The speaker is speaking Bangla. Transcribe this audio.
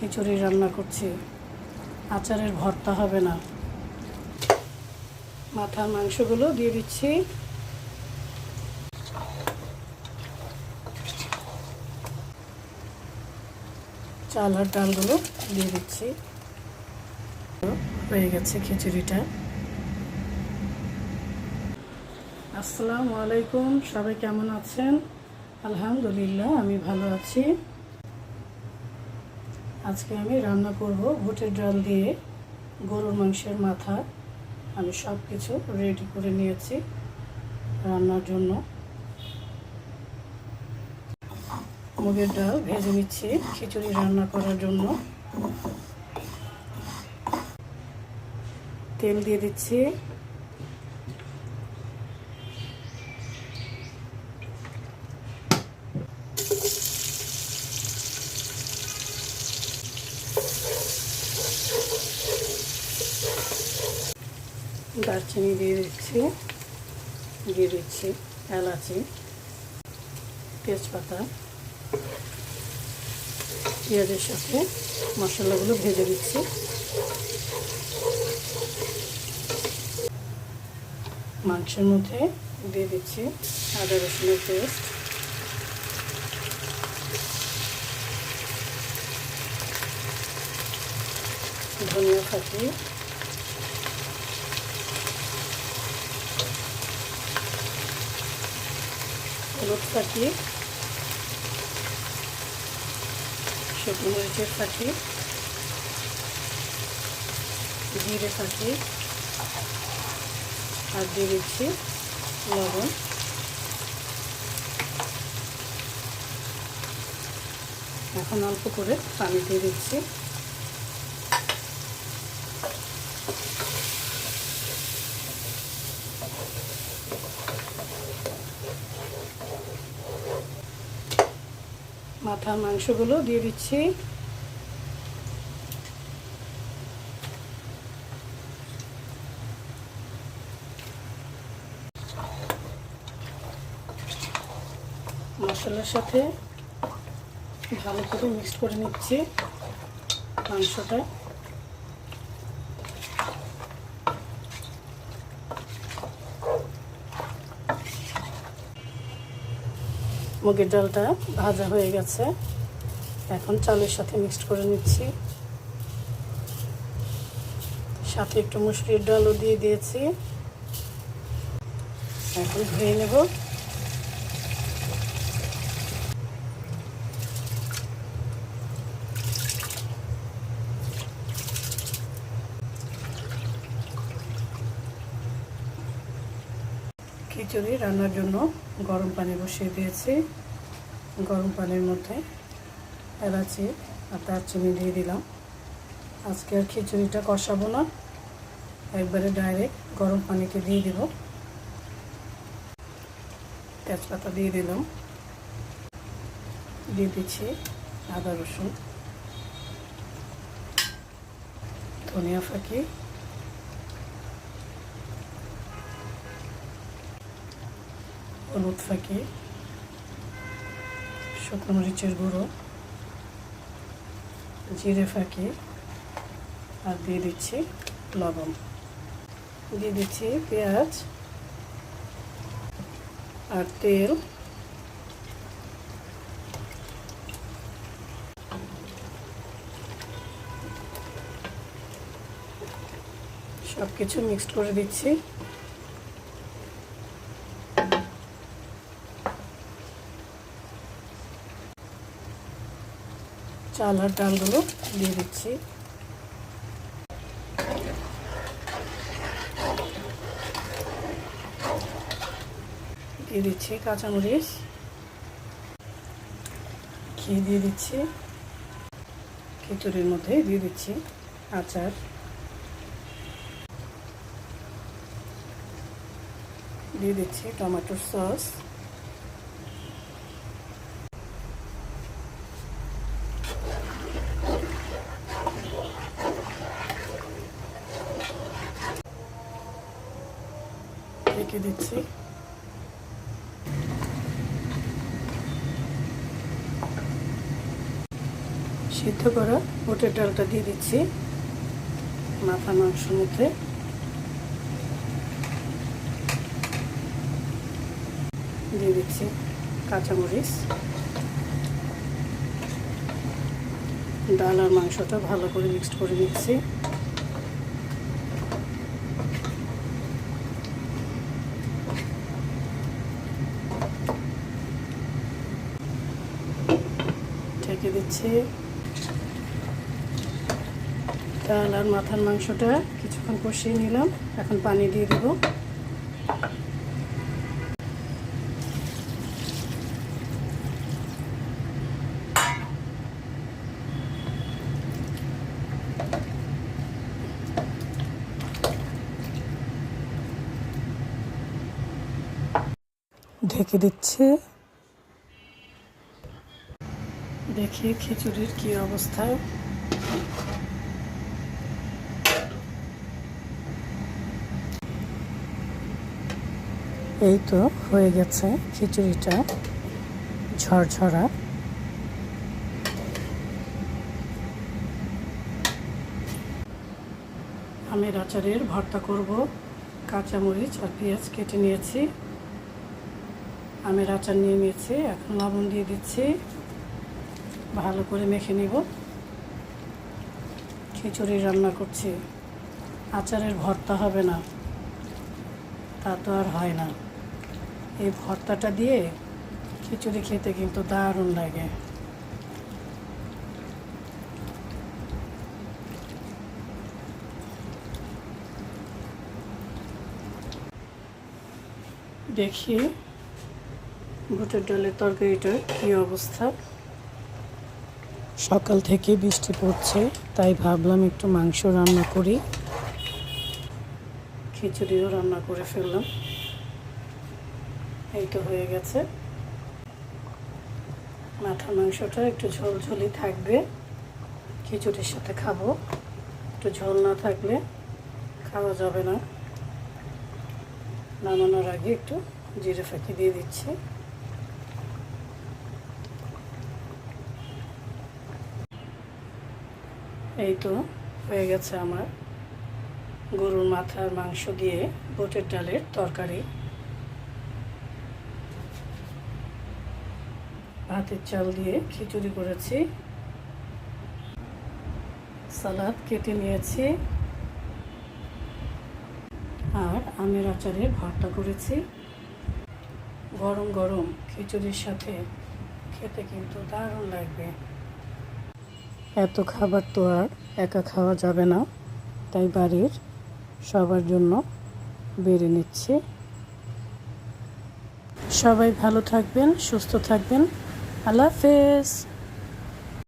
খিচুড়ি রান্না করছি। আচারের ভর্তা হবে না। মাথার মাংসগুলো দিয়ে দিচ্ছি। চাল আর ডালগুলো দিয়ে দিচ্ছি। হয়ে গেছে খিচুড়িটা। আসসালামু আলাইকুম, সবাই কেমন আছেন? আলহামদুলিল্লাহ, আমি ভালো আছি। আজকে আমি রান্না করব ভুটের ডাল দিয়ে গরুর মাংসের মাথা। আমি সব কিছু রেডি করে নিয়েছি রান্নার জন্য। মুগের ডাল ভেজে নিচ্ছি খিচুড়ি রান্না করার জন্য। তেল দিয়ে দিচ্ছি দারচিনি দিয়ে দিচ্ছি দিয়ে দিচ্ছি এলাচি, তেজপাতা, পেঁয়াজের সাথে মশলাগুলো ভেজে দিচ্ছি। মাংসের মধ্যে দিয়ে দিচ্ছি আদা রসুনের পেস্ট। ধনিয়া ফাঁকি হলুদ ফাঁকি শুকনো মরিচের ফাঁকি জিরে ফাঁকি আর দিয়ে দিচ্ছি লবণ। এখন অল্প করে পানি দিয়ে দিচ্ছি। মাথার মাংসগুলো দিয়ে দিচ্ছি। মশলার সাথে ভালো করে মিক্সড করে নিচ্ছি মাংসটা। মুগের ডালটা ভাজা হয়ে গেছে। এখন চালের সাথে মিক্সড করে নিচ্ছি। সাথে একটু মুসুরির ডালও দিয়ে দিয়েছি। এখন ধুয়ে নেব। খিচুড়ি রান্নার জন্য গরম পানি বসিয়ে দিয়েছি। গরম পানির মধ্যে এলাচি আর দারচিনি দিয়ে দিলাম। আজকে আর খিচুড়িটা কষাবো না। একবারে ডাইরেক্ট গরম পানিতে দিয়ে দিব। তেজপাতা দিয়ে দিলাম। দিয়ে দিচ্ছি আদা রসুন, ধনিয়া ফাঁকি হলুদ ফাঁকি শুকনো মরিচের গুঁড়ো জিরে ফাঁকি। আর দিয়ে দিচ্ছি লবণ। দিয়ে দিচ্ছি পেঁয়াজ আর তেল। সব কিছু মিক্সড করে দিচ্ছি। চাল আর ডালগুলো দিয়ে দিচ্ছি। দিয়ে দিচ্ছি কাঁচামরিচ। ঘি দিয়ে দিচ্ছি। খিচুড়ির মধ্যে দিয়ে দিচ্ছি আচার। দিয়ে দিচ্ছি টমেটোর সস। দিচ্ছি। সিদ্ধ করা বুটের ডালটা দিয়ে দিচ্ছি মাথা মাংস মধ্যে। দিয়ে দিচ্ছি কাঁচামরিচ। ডাল আর মাংসটা ভালো করে মিক্সড করে নিচ্ছি ঢেকে দিচ্ছি। ডাল আর মাথার মাংসটা কিছুক্ষণ কষিয়ে নিলাম। এখন পানি দিয়ে দেব। ঢেকে দিচ্ছে। দেখি খিচুড়ির কি অবস্থা। এই তো হয়ে গেছে খিচুড়িটা ঝরঝরা। আমের আচারের ভর্তা করব, কাঁচামরিচ আর পেঁয়াজ কেটে নিয়েছি। আমের আচার নিয়ে নিয়েছি, এখন লবণ দিয়ে দিচ্ছি। ভালো করে মেখে নিব। খিচুড়ি রান্না করছি। আচারের ভর্তা হবে না। তা তো আর হয় না। এই ভর্তাটা দিয়ে খিচুড়ি খেতে কিন্তু দারুণ লাগে। দেখি, বুটের ডালের তরকারিটার কী অবস্থা। সকাল থেকে বৃষ্টি পড়ছে, তাই ভাবলাম একটু মাংস রান্না করি। খিচুড়িও রান্না করে ফেললাম। এই তো হয়ে গেছে। মাথার মাংসটা একটু ঝোলঝোলি থাকবে। খিচুড়ির সাথে খাব। একটু ঝোল না থাকলে খাওয়া যাবে না। নামানোর আগে একটু জিরে ফাঁকি দিয়ে দিচ্ছি। এই তো, হয়ে গেছে আমার। গরুর মাথার মাংস দিয়ে বুটের ডালের তরকারি। ভাতের চাল দিয়ে খিচুড়ি করেছি। সালাদ কেটে নিয়েছি। আর আমের আচারের ভর্তা করেছি। গরম গরম খিচুড়ির সাথে খেতে কিন্তু দারুণ লাগবে। এত খাবার তো আর একা খাওয়া যাবে না। তাই বাড়ির সবার জন্য বেড়ে নিচ্ছে। সবাই ভালো থাকবেন, সুস্থ থাকবেন। আল্লাহ হাফেজ।